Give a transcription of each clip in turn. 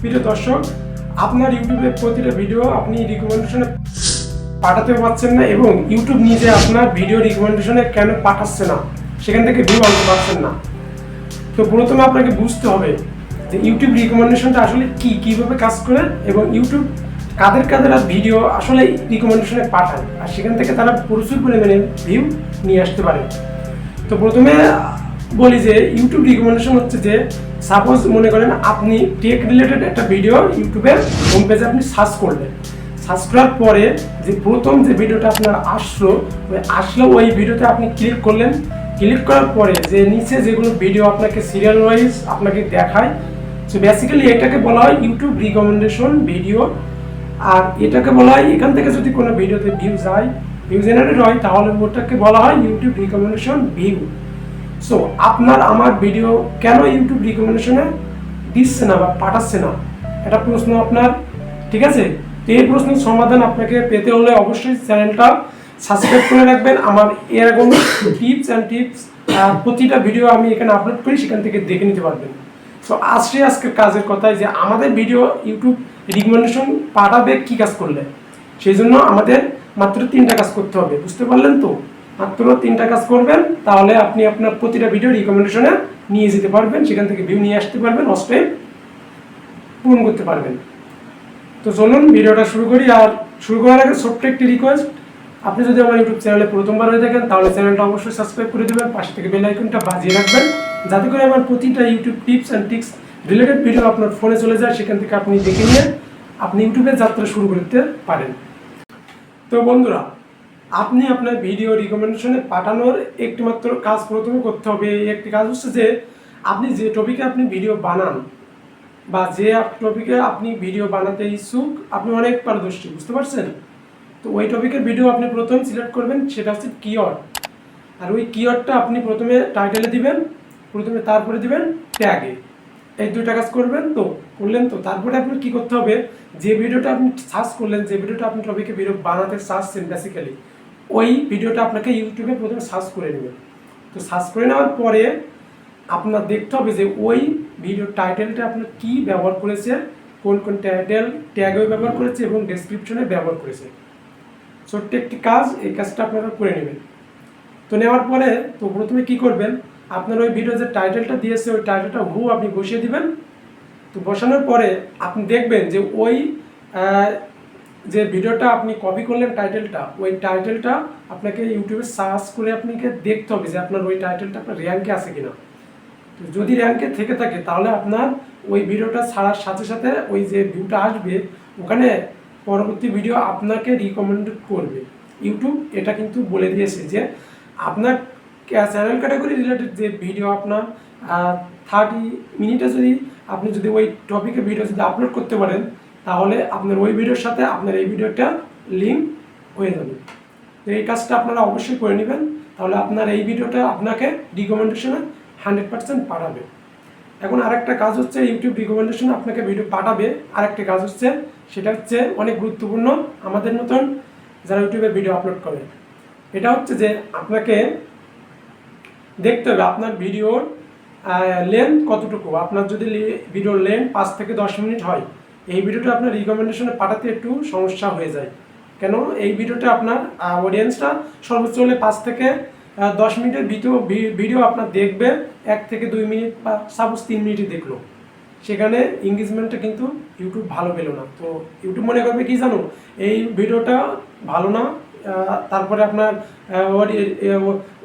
প্রিয় দর্শক, আপনার ইউটিউবে প্রতিটা ভিডিও আপনি রিকমেন্ডেশনে পাঠাতে পারছেন না এবং ইউটিউব নিজে আপনার ভিডিও রিকমেন্ডেশনে কেন পাঠাচ্ছে না? সেখান থেকে ভিউ আনতে পারছেন না। তো প্রথমে আপনাকে বুঝতে হবে যে ইউটিউব রিকমেন্ডেশনটা আসলে কি, কীভাবে কাজ করে এবং ইউটিউব কাদের কাদের ভিডিও আসলে রিকমেন্ডেশনে পাঠায়। আর সেখান থেকে তারা প্রচুর পরিমাণে ভিউ নিয়ে আসতে পারে। তো প্রথমে বলি যে ইউটিউব রিকমেন্ডেশন হচ্ছে যে সাপোজ মনে করেন আপনি টেক রিলেটেড একটা ভিডিও ইউটিউবের হোম পেজে আপনি সার্চ করলেন। সার্চ করার পরে যে প্রথম যে ভিডিওটা আপনার আসলো, ওই আসলো, ওই ভিডিওতে আপনি ক্লিক করলেন। ক্লিক করার পরে যে নিচে যেগুলো ভিডিও আপনাকে সিরিয়াল ওয়াইজ আপনাকে দেখায় সো বেসিক্যালি এটাকে বলা হয় ইউটিউব রিকমেন্ডেশন ভিডিও আর এটাকে বলা হয়, এখান থেকে যদি কোনো ভিডিওতে ভিউ যায় ভিউ জেনারেট হয়, তাহলে ওটাকে বলা হয় ইউটিউব রিকমেন্ডেশন ভিউ সো আপনার আমার ভিডিও কেন ইউটিউব রিকমেন্ডেশনে দিচ্ছে না বা পাঠাচ্ছে না? এটা প্রশ্ন আপনার, ঠিক আছে? তো এই প্রশ্নের সমাধান আপনাকে পেতে হলে অবশ্যই চ্যানেলটা সাবস্ক্রাইব করে রাখবেন। আমার এরকম টিপস অ্যান্ড টিপস প্রতিটা ভিডিও আমি এখানে আপলোড করি, সেখান থেকে দেখে নিতে পারবেন। সো আসছে আজকের কাজের কথায় যে আমাদের ভিডিও ইউটিউব রিকমেন্ডেশন পাঠাবে কি কাজ করলে? সেই জন্য আমাদের মাত্র তিনটা কাজ করতে হবে, বুঝতে পারলেন তো? মাত্র তিনটা কাজ করবেন, তাহলে আপনি আপনার প্রতিটা ভিডিও রিকমেন্ডেশনে নিয়ে যেতে পারবেন, সেখান থেকে ভিউ নিয়ে আসতে পারবেন অস্টে পূরণ করতে পারবেন। তো চলুন ভিডিওটা শুরু করি, আর শুরু করার আগে ছোট্ট একটি রিকোয়েস্ট আপনি যদি আমার ইউটিউব চ্যানেলে প্রথমবার হয়ে থাকেন, তাহলে চ্যানেলটা অবশ্যই সাবস্ক্রাইব করে দেবেন, পাশে থেকে বেল আইকনটা বাজিয়ে রাখবেন, যাতে করে আমার প্রতিটা YouTube tips and tricks related video আপনার ফোনে চলে যায়, সেখান থেকে আপনি দেখে নিয়ে আপনি ইউটিউবে যাত্রা শুরু করতে পারেন। তো বন্ধুরা আপনি আপনার ভিডিও রিকমেন্ডেশনে পাঠানোর একটি মাত্র কাজ প্রথমে করতে হবে। একটি কাজ হচ্ছে যে, আপনি যে টপিকে আপনি ভিডিও বানান বা যে টপিকে আপনি ভিডিও বানাতে ইচ্ছুক, আপনি অনেক পারদর্শী, বুঝতে পারছেন? তো ওই টপিকের ভিডিও আপনি প্রথমে সিলেক্ট করবেন, সেটা হচ্ছে কিওয়ার্ড আর ওই কিওয়ার্ডটা আপনি প্রথমে টাইটেলে দিবেন, প্রথমে তারপরে দিবেন ট্যাগে এই দুইটা কাজ করবেন তো, করলেন তো। তারপরে আপনার কি করতে হবে? যে ভিডিওটা আপনি সার্চ করলেন, যে ভিডিওটা আপনি টপিকে ভিডিও বানাতে চাচ্ছেন বেসিক্যালি ওই ভিডিওটা আপনাকে ইউটিউবে প্রথমে সার্চ করে নেবেন। তো সার্চ করে নেওয়ার পরে আপনার দেখতে হবে যে ওই ভিডিও টাইটেলটা আপনার কি ব্যবহার করেছে, কোন কোন টাইটেল ট্যাগেও ব্যবহার করেছে এবং ডেসক্রিপশনে ব্যবহার করেছে। ছোট্ট একটি কাজ, এই কাজটা আপনারা করে নেবেন। তো নেওয়ার পরে তো প্রথমে কি করবেন, আপনার ওই ভিডিও যে টাইটেলটা দিয়েছে, ওই টাইটেলটা হু আপনি বসিয়ে দিবেন। তো বসানোর পরে আপনি দেখবেন যে ওই যে ভিডিওটা আপনি কপি করলেন টাইটেলটা ওই টাইটেলটা আপনাকে ইউটিউবে সার্চ করে আপনাকে দেখতে হবে যে আপনার ওই টাইটেলটা আপনার র্যাঙ্কে আছে কিনা। তো যদি র্যাঙ্কে থেকে থাকে, তাহলে আপনার ওই ভিডিওটা ছাড়ার সাথে সাথে ওই যে ভিউটা আসবে, ওখানে পরবর্তী ভিডিও আপনাকে রিকমেন্ড করবে। ইউটিউব এটা কিন্তু বলে দিয়েছে যে আপনার চ্যানেল ক্যাটাগরি রিলেটেড যে ভিডিও আপনার থার্টি মিনিটে যদি আপনি যদি ওই টপিকে ভিডিও যদি আপলোড করতে পারেন তাহলে আপনার ওই ভিডিওর সাথে আপনার এই ভিডিওটা লিঙ্ক হয়ে যাবে। তো এই কাজটা আপনারা অবশ্যই করে নেবেন। তাহলে আপনার এই ভিডিওটা আপনাকে রিকমেন্ডেশনে হান্ড্রেড পার্সেন্ট পাঠাবে। এখন আরেকটা কাজ হচ্ছে ইউটিউব রিকমেন্ডেশন আপনাকে ভিডিও পাঠাবে। আরেকটা কাজ হচ্ছে, সেটা হচ্ছে অনেক গুরুত্বপূর্ণ আমাদের মতন যারা ইউটিউবে ভিডিও আপলোড করে। এটা হচ্ছে যে আপনাকে দেখতে হবে আপনার ভিডিওর লেন্থ কতটুকু। আপনার যদি ভিডিওর লেন্থ পাঁচ থেকে দশ মিনিট হয় এই ভিডিওটা আপনার রিকমেন্ডেশনে পাঠাতে একটু সমস্যা হয়ে যায়। কেন? এই ভিডিওটা আপনার অডিয়েন্সটা সর্বোচ্চ হলে পাঁচ থেকে দশ মিনিটের ভিডিও ভিডিও আপনার দেখবে, এক থেকে দুই মিনিট বা সাপোজ তিন মিনিটই দেখল। সেখানে এঙ্গেজমেন্টটা কিন্তু ইউটিউব ভালো পেল না। তো ইউটিউব মনে করবে কি জানো? এই ভিডিওটা ভালো না তারপরে আপনার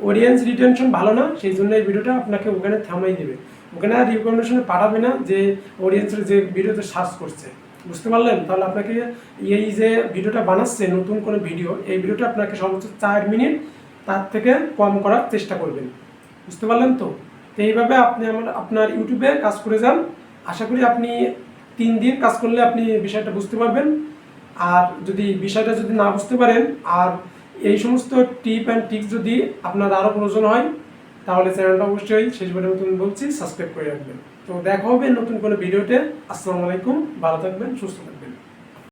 অডিয়েন্স রিটেনশন ভালো না, সেই জন্য এই ভিডিওটা আপনাকে ওখানে থামাই দেবে। ওখানে আর রিকমেন্ডেশনে পাঠাবে না যে অডিয়েন্সের যে ভিডিওতে সার্চ করছে। বুঝতে পারলেন? তাহলে আপনাকে এই যে ভিডিওটা বানাচ্ছে, নতুন কোনো ভিডিও, এই ভিডিওটা আপনাকে সর্বোচ্চ চার মিনিট তার থেকে কম করার চেষ্টা করবেন। বুঝতে পারলেন তো? তো এইভাবে আপনি আমার, আপনার ইউটিউবে কাজ করে যান। আশা করি আপনি তিন দিন কাজ করলে আপনি বিষয়টা বুঝতে পারবেন। আর যদি বিষয়টা যদি না বুঝতে পারেন, আর এই সমস্ত টিপ অ্যান্ড টিক্স যদি আপনার আরও প্রয়োজন হয় তাহলে চ্যানেলটা অবশ্যই শেষ পর্যন্ত তুমি বলছি সাবস্ক্রাইব করে রাখবেন তো দেখা হবে নতুন কোনো ভিডিওতে। আসসালামু আলাইকুম, ভালো থাকবেন, সুস্থ থাকবেন।